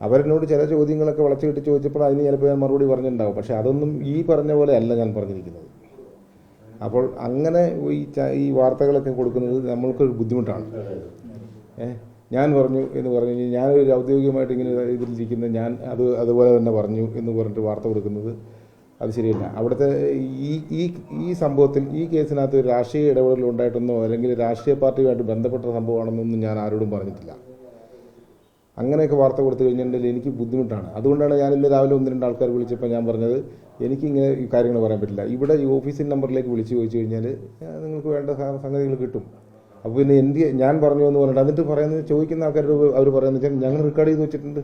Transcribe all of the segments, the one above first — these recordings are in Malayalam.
അവരെന്നോട് ചില ചോദ്യങ്ങളൊക്കെ വളച്ചു കിട്ടി ചോദിച്ചപ്പോൾ അതിന് ചിലപ്പോൾ ഞാൻ മറുപടി പറഞ്ഞിട്ടുണ്ടാവും. പക്ഷേ അതൊന്നും ഈ പറഞ്ഞ പോലെ അല്ല ഞാൻ പറഞ്ഞിരിക്കുന്നത്. അപ്പോൾ അങ്ങനെ ഈ ഈ വാർത്തകളൊക്കെ കൊടുക്കുന്നത് നമ്മൾക്കൊരു ബുദ്ധിമുട്ടാണ്. ഏ? ഞാൻ പറഞ്ഞു എന്ന് പറഞ്ഞു കഴിഞ്ഞാൽ ഞാനൊരു ഔദ്യോഗികമായിട്ട് ഇങ്ങനെ ഇതിലിരിക്കുന്ന ഞാൻ അത് അതുപോലെ തന്നെ പറഞ്ഞു എന്ന് പറഞ്ഞിട്ട് വാർത്ത കൊടുക്കുന്നത് അത് ശരിയല്ല. അവിടുത്തെ ഈ ഈ ഈ സംഭവത്തിൽ ഈ കേസിനകത്ത് ഒരു രാഷ്ട്രീയ ഇടപെടൽ ഉണ്ടായിട്ടെന്നോ അല്ലെങ്കിൽ രാഷ്ട്രീയ പാർട്ടിയുമായിട്ട് ബന്ധപ്പെട്ട സംഭവമാണെന്നൊന്നും ഞാൻ ആരോടും പറഞ്ഞിട്ടില്ല. അങ്ങനെയൊക്കെ വാർത്ത കൊടുത്തു കഴിഞ്ഞിട്ടുണ്ടെങ്കിൽ എനിക്ക് ബുദ്ധിമുട്ടാണ്. അതുകൊണ്ടാണ് ഞാനിന്ന് രാവിലെ ഒന്ന് രണ്ട് ആൾക്കാർ വിളിച്ചപ്പോൾ ഞാൻ പറഞ്ഞത് എനിക്കിങ്ങനെ ഈ കാര്യങ്ങൾ പറയാൻ പറ്റില്ല. ഇവിടെ ഈ ഓഫീസിന്റെ നമ്പറിലേക്ക് വിളിച്ച് ചോദിച്ചു കഴിഞ്ഞാൽ നിങ്ങൾക്ക് വേണ്ട സംഗതികൾ കിട്ടും. അപ്പോൾ പിന്നെ എന്ത് ഞാൻ പറഞ്ഞു എന്ന് പറഞ്ഞിട്ട് എന്നിട്ട് പറയുന്നത് ചോദിക്കുന്ന ആൾക്കാരോട് അവർ പറയുന്നത് വെച്ചാൽ ഞങ്ങൾ റെക്കോർഡ് ചെയ്ത് വെച്ചിട്ടുണ്ട്.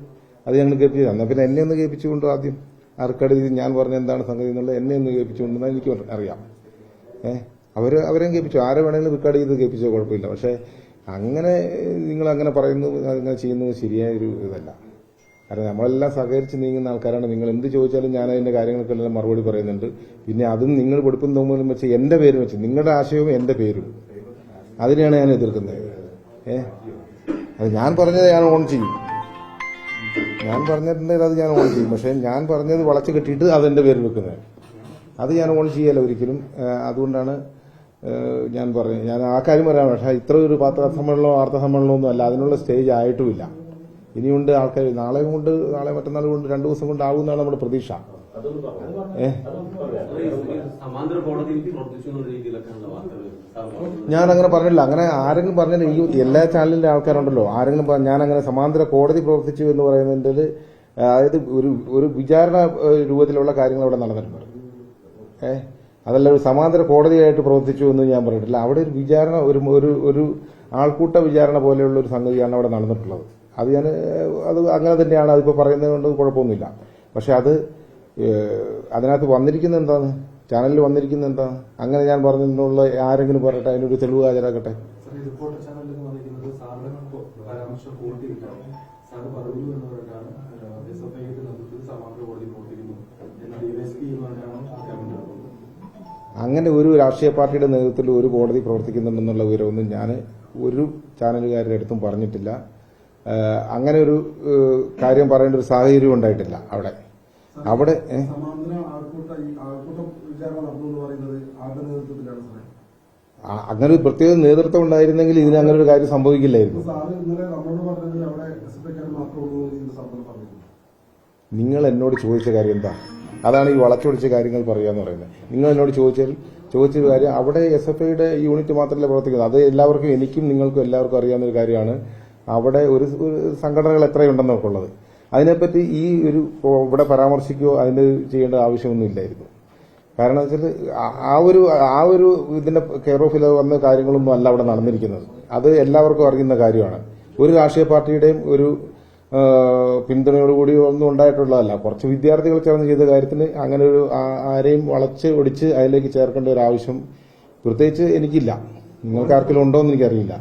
അത് ഞങ്ങൾ കേൾപ്പിച്ചു. എന്നാൽ പിന്നെ എന്നെ ഒന്ന് കേൾപ്പിച്ചുകൊണ്ട് ആദ്യം? ആ റെക്കോർഡ് ചെയ്ത് ഞാൻ പറഞ്ഞ എന്താണ് സംഗതി എന്നുള്ളത് എന്നെ ഒന്ന് കേൾപ്പിച്ചുകൊണ്ടെന്നാൽ എനിക്ക് അറിയാം. ഏഹ് അവർ അവരെയും കേൾപ്പിച്ചു. ആരെ വേണമെങ്കിലും റെക്കോർഡ് ചെയ്ത് കേൾപ്പിച്ചോ കുഴപ്പമില്ല. പക്ഷേ അങ്ങനെ നിങ്ങൾ അങ്ങനെ പറയുന്നു അങ്ങനെ ചെയ്യുന്നത് ശരിയായ ഒരു ഇതല്ല. കാരണം നമ്മളെല്ലാം സഹകരിച്ച് നീങ്ങുന്ന ആൾക്കാരാണ്. നിങ്ങൾ എന്ത് ചോദിച്ചാലും ഞാൻ അതിന്റെ കാര്യങ്ങൾക്കെല്ലാം മറുപടി പറയുന്നുണ്ട്. പിന്നെ അതും നിങ്ങൾ കൊടുക്കുന്ന തോന്നുന്നതും വെച്ച് എന്റെ പേരും വെച്ച് നിങ്ങളുടെ ആശയവും എന്റെ പേരും. അതിനെയാണ് ഞാൻ എതിർക്കുന്നത്. ഏ? അത് ഞാൻ പറഞ്ഞത് ഞാൻ ഓൺ ചെയ്യും. ഞാൻ പറഞ്ഞിട്ടുണ്ടെങ്കിൽ അത് ഞാൻ ഓൺ ചെയ്യും. പക്ഷേ ഞാൻ പറഞ്ഞത് വളച്ച് കെട്ടിയിട്ട് അതെന്റെ പേര് വെക്കുന്നത്. അത് ഞാൻ ഓൺ ചെയ്യല്ല ഒരിക്കലും. അതുകൊണ്ടാണ് ഞാൻ പറഞ്ഞു ഞാൻ ആ കാര്യം പറയാം. പക്ഷേ ഇത്ര ഒരു പത്രസമ്മേളനമോ വാർത്താസമ്മേളനമോ വാർത്താ സമ്മേളനമോ ഒന്നും അല്ല. അതിനുള്ള സ്റ്റേജ് ആയിട്ടുമില്ല. ഇനിയുണ്ട് ആൾക്കാർ നാളെ കൊണ്ട് നാളെ മറ്റന്നാൾ കൊണ്ട് രണ്ടു ദിവസം കൊണ്ട് ആകുമെന്നാണ് നമ്മുടെ പ്രതീക്ഷ. ഞാൻ അങ്ങനെ പറഞ്ഞില്ല അങ്ങനെ ആരെങ്കിലും പറഞ്ഞാൽ ഈ എല്ലാ ചാനലിലെ ആൾക്കാരുണ്ടല്ലോ. ആരെങ്കിലും ഞാൻ അങ്ങനെ സമാന്തര കോടതി പ്രവർത്തിച്ചു എന്ന് പറയുന്നതിന്റെ അതായത് ഒരു ഒരു വിചാരണ രൂപത്തിലുള്ള കാര്യങ്ങൾ അവിടെ നടന്നിട്ടുണ്ട്. ഏ അതല്ല ഒരു സമാന്തര കോടതിയായിട്ട് പ്രവർത്തിച്ചു എന്ന് ഞാൻ പറഞ്ഞിട്ടില്ല. അവിടെ ഒരു വിചാരണ ഒരു ഒരു ഒരു ആൾക്കൂട്ട വിചാരണ പോലെയുള്ള ഒരു സംഗതിയാണ് അവിടെ നടന്നിട്ടുള്ളത്. അത് ഞാൻ അത് അങ്ങനെ തന്നെയാണ് അതിപ്പോൾ പറയുന്നത് കൊണ്ട് കുഴപ്പമൊന്നുമില്ല. പക്ഷെ അത് അതിനകത്ത് വന്നിരിക്കുന്നത് എന്താണ്? ചാനലിൽ വന്നിരിക്കുന്നത് എന്താണ്? അങ്ങനെ ഞാൻ പറഞ്ഞതിനുള്ള ആരെങ്കിലും പറയട്ടെ അതിനൊരു തെളിവ് ഹാജരാക്കട്ടെ? പരാമർശം പറഞ്ഞു എന്ന് പറഞ്ഞാണ് എസ് നമുക്ക് സമാന്തര കോടതി പ്രവർത്തിക്കുന്നു അങ്ങനെ ഒരു രാഷ്ട്രീയ പാർട്ടിയുടെ നേതൃത്വത്തിൽ ഒരു കോടതി പ്രവർത്തിക്കുന്നുണ്ടെന്നുള്ള വിവരമൊന്നും ഞാൻ ഒരു ചാനലുകാരുടെ അടുത്തും പറഞ്ഞിട്ടില്ല. അങ്ങനെ ഒരു കാര്യം പറയേണ്ട ഒരു സാഹചര്യം ഉണ്ടായിട്ടില്ല അവിടെ. അവിടെ അങ്ങനെ ഒരു പ്രത്യേക നേതൃത്വം ഉണ്ടായിരുന്നെങ്കിൽ ഇതിന് അങ്ങനെ ഒരു കാര്യം സംഭവിക്കില്ലായിരുന്നു. നിങ്ങൾ എന്നോട് ചോദിച്ച കാര്യം എന്താ? അതാണ് ഈ വളച്ചൊടിച്ച കാര്യങ്ങൾ പറയുക എന്ന് പറയുന്നത്. നിങ്ങൾ എന്നോട് ചോദിച്ചാൽ ചോദിച്ച കാര്യം അവിടെ എസ് എഫ് ഐയുടെ യൂണിറ്റ് മാത്രമല്ല പ്രവർത്തിക്കുന്നത്? അത് എല്ലാവർക്കും എനിക്കും നിങ്ങൾക്കും എല്ലാവർക്കും അറിയാവുന്ന ഒരു കാര്യമാണ്. അവിടെ ഒരു സംഘടനകൾ എത്രയുണ്ടെന്ന് ഉള്ളത്. അതിനെപ്പറ്റി ഈ ഒരു ഇവിടെ പരാമർശിക്കുകയോ അതിന് ചെയ്യേണ്ട ആവശ്യമൊന്നും ഇല്ലായിരുന്നു. കാരണം വെച്ചാൽ ആ- ഒരു ആ ഒരു ഇതിന്റെ കെയർ ഓഫിൽ വന്ന കാര്യങ്ങളൊന്നും അല്ല അവിടെ നടന്നിരിക്കുന്നത്. അത് എല്ലാവർക്കും അറിയുന്ന കാര്യമാണ്. ഒരു രാഷ്ട്രീയ പാർട്ടിയുടെയും ഒരു പിന്തുണയോടുകൂടി ഒന്നും ഉണ്ടായിട്ടുള്ളതല്ല. കുറച്ച് വിദ്യാർത്ഥികൾ ചേർന്ന് ചെയ്ത കാര്യത്തിന് അങ്ങനെ ഒരു ആരെയും വളച്ച് ഒടിച്ച് അതിലേക്ക് ചേർക്കേണ്ട ഒരു ആവശ്യം പ്രത്യേകിച്ച് എനിക്കില്ല. നിങ്ങൾക്ക് ആർക്കെങ്കിലും ഉണ്ടോ എന്ന് എനിക്കറിയില്ല.